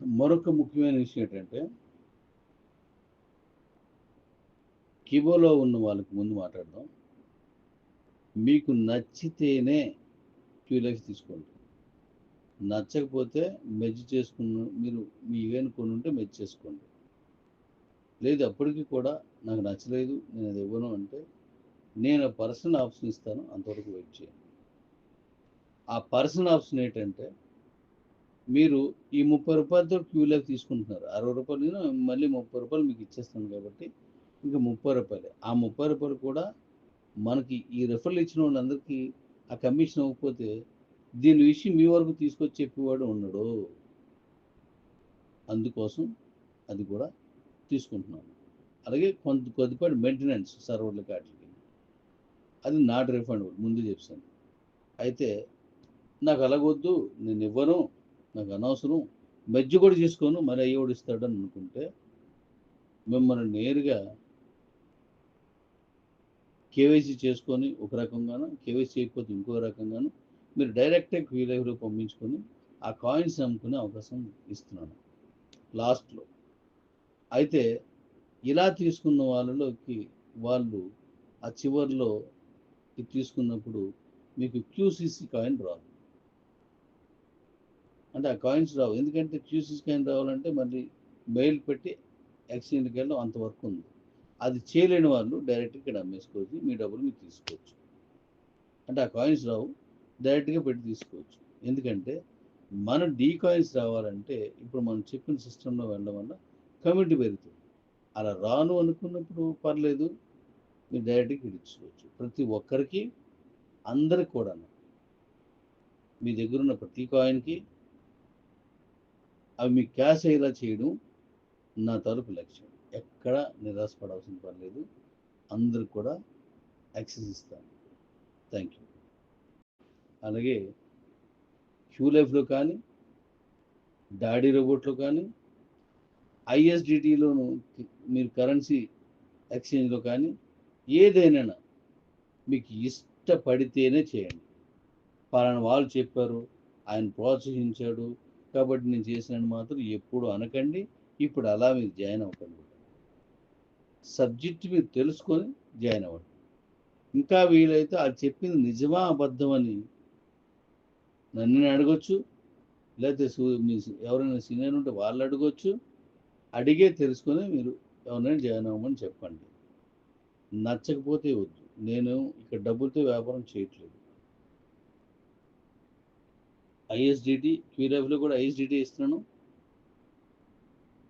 మరొక ముఖ్యమైన విషయం ఏంటంటే కిబోలో ఉన్న వాళ్ళకి ముందు మాట్లాడదాం. మీకు నచ్చితేనే క్యూ లైఫ్ తీసుకోండి. నచ్చకపోతే మెజ్ చేసుకున్న మీరు మీ ఈవెన్ కొని ఉంటే మెజ్ చేసుకోండి. లేదు అప్పటికీ కూడా నాకు నచ్చలేదు నేను అది ఇవ్వను అంటే నేను పర్సనల్ ఆప్షన్ ఇస్తాను అంతవరకు వెయిట్ చేయండి. ఆ పర్సనల్ ఆప్షన్ ఏంటంటే మీరు ఈ ముప్పై రూపాయలతో క్యూ తీసుకుంటున్నారు. అరవై రూపాయలు నేను మళ్ళీ ముప్పై రూపాయలు మీకు ఇచ్చేస్తాను కాబట్టి ఇంకా ముప్పై రూపాయలు. ఆ ముప్పై రూపాయలు కూడా మనకి ఈ రెఫరల్ ఇచ్చిన వాళ్ళందరికీ ఆ కమిషన్ అవ్వకపోతే దీని విషయం మీ వరకు తీసుకొచ్చి చెప్పేవాడు ఉండడు. అందుకోసం అది కూడా తీసుకుంటున్నాను అలాగే కొంత కొద్దిపాటి మెయింటెనెన్స్ సర్వర్లకి వాటికి అది నాట్ రిఫండబుల్ ముందు చెప్పాను. అయితే నాకు అలాగొద్దు నేను ఇవ్వను. నాకు అనవసరం. మెజ్జు కూడా చేసుకోను మరి అయ్యోడు ఇస్తాడని అనుకుంటే మిమ్మల్ని నేరుగా కేవైసీ చేసుకొని ఒక రకంగాను కేవైసీ చేయకపోతే ఇంకో రకంగాను మీరు డైరెక్ట్గా క్యూ పంపించుకొని ఆ కాయిన్స్ అమ్ముకునే అవకాశం ఇస్తున్నాను. లాస్ట్లో. అయితే ఇలా తీసుకున్న వాళ్ళలోకి వాళ్ళు ఆ చివరిలో తీసుకున్నప్పుడు మీకు క్యూసీసీ కాయిన్ రాదు. అంటే ఆ కాయిన్స్ రావు. ఎందుకంటే క్యూసీసీ కాయిన్ రావాలంటే మళ్ళీ మెయిల్ పెట్టి ఎక్స్చేంజ్కి వెళ్ళడం అంతవరకు ఉంది. అది చేయలేని వాళ్ళు డైరెక్ట్గా ఇక్కడ అమ్మేసుకోవచ్చు. మీ డబ్బులు మీరు తీసుకోవచ్చు. అంటే ఆ కాయిన్స్ రావు. డైరెక్ట్గా పెట్టి తీసుకోవచ్చు. ఎందుకంటే మన డీ కాయిన్స్ రావాలంటే ఇప్పుడు మనం చెప్పిన సిస్టంలో వెళ్ళడం వల్ల కమిటీ పెరుగుతుంది. అలా రాను అనుకున్నప్పుడు పర్లేదు. మీరు డైరెక్ట్గా ఇచ్చుకోవచ్చు ప్రతి ఒక్కరికి అందరికి కూడా మీ దగ్గర ఉన్న ప్రతి కాయిన్కి అవి మీకు క్యాష్ అయ్యేలా చేయడం నా తరపు లక్ష్యం. ఎక్కడ నిరాశపడాల్సిన పర్లేదు అందరికి కూడా యాక్సెస్ ఇస్తాను. Thank you. అలాగే క్యూ లైఫ్లో కానీ డాడీ రోబోట్లో కానీ ఐఎస్డిటీలోను మీరు కరెన్సీ ఎక్స్చేంజ్లో కానీ ఏదైనా మీకు ఇష్టపడితేనే చేయండి. పలానా వాళ్ళు చెప్పారు ఆయన ప్రోత్సహించాడు కాబట్టి నేను చేసినాను మాత్రం ఎప్పుడు అనకండి. ఇప్పుడు అలా మీరు జాయిన్ అవ్వకండి. సబ్జెక్ట్ మీరు తెలుసుకొని జాయిన్ అవ్వండి. ఇంకా వీలైతే అది చెప్పింది నిజమా అబద్ధమని నన్ను అడగొచ్చు. లేకపోతే సూ మీ ఎవరైనా సీనియర్ ఉంటే వాళ్ళు అడగొచ్చు. అడిగే తెలుసుకొని మీరు ఎవరైనా జాయిన్ అవ్వమని చెప్పండి. నచ్చకపోతే వద్దు. నేను ఇక్కడ డబ్బులతో వ్యాపారం చేయట్లేదు. ఐఎస్డిటి క్యూరాఫ్లో కూడా ఐఎస్డిటి ఇస్తున్నాను.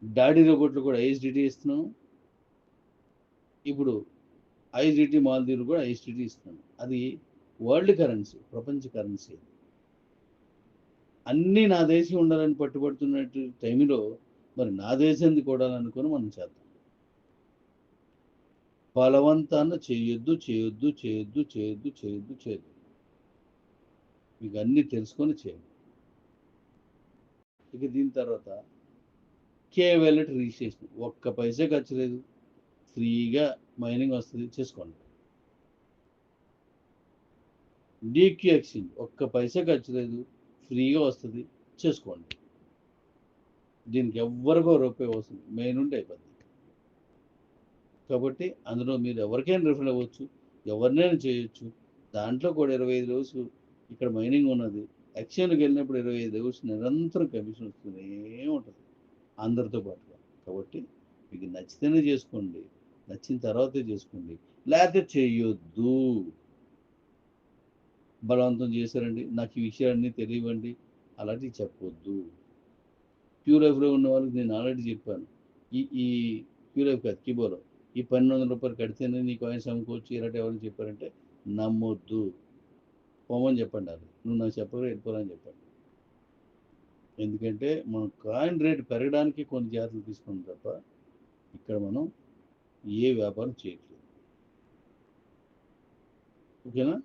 డాడీ రోబోట్లు కూడా ఐఎస్డిటి ఇస్తున్నాను. ఇప్పుడు ఐఎస్డిటి మాల్దీవులు కూడా ఐఎస్డిటీ ఇస్తున్నాను. అది వరల్డ్ కరెన్సీ ప్రపంచ కరెన్సీ అన్నీ నా దేశం ఉండాలని పట్టుబడుతున్నట్టు టైంలో మరి నా దేశంది కూడా అనుకొని మనం చేద్దాం. బలవంతాన చేయొద్దు చేయొద్దు చేయొద్దు చేయొద్దు చేయొద్దు చేయొద్దు. మీకు అన్నీ తెలుసుకొని చేయండి. ఇక దీని తర్వాత కేవెలెట్ రిజిస్ట్రేషన్ ఒక్క పైసే ఖర్చు లేదు. ఫ్రీగా మైనింగ్ వస్తుంది. చేసుకోండి. డీక్యూ ఎక్స్చేంజ్ ఒక్క పైసే ఖర్చు లేదు. ఫ్రీగా వస్తుంది. చేసుకోండి. దీనికి ఎవరికో రూపాయి వస్తుంది మెయిన్ ఉంటే అయిపోతుంది కాబట్టి అందులో మీరు ఎవరికైనా రిఫర్ అవ్వచ్చు. ఎవరినైనా చేయొచ్చు. దాంట్లో కూడా ఇరవై ఐదు రోజులు ఇక్కడ మైనింగ్ ఉన్నది. ఎక్స్చేంజ్కి వెళ్ళినప్పుడు ఇరవై ఐదు అవర్స్ నిరంతరం కమిషన్ వస్తూనే ఉంటుంది. అందరితో పాటుగా. కాబట్టి మీకు నచ్చితేనే చేసుకోండి. నచ్చిన తర్వాతే చేసుకోండి. లేకపోతే చేయొద్దు. బలవంతం చేశారండి. నాకు ఈ విషయాలన్నీ తెలియవండి. అలాంటివి చెప్పొద్దు. ప్యూర్ లైఫ్లో ఉన్న వాళ్ళకి నేను ఆల్రెడీ చెప్పాను. ఈ ఈ ప్యూర్ లైఫ్ కాదు కీబోలో ఈ పన్నెండు వందల రూపాయలు కడితేనే నీ కాయిన్స్ అమ్ముకోవచ్చు. ఇలాంటి ఎవరైనా చెప్పారంటే నమ్మొద్దు. పోమని చెప్పండి అది. నువ్వు నాకు చెప్పగా వెళ్ళిపోవాలని చెప్పండి. ఎందుకంటే మనం కాయిన్ రేట్ పెరగడానికి కొన్ని జాగ్రత్తలు తీసుకున్నాం తప్ప ఇక్కడ మనం ఏ వ్యాపారం చేయట్లేదు. ఓకేనా?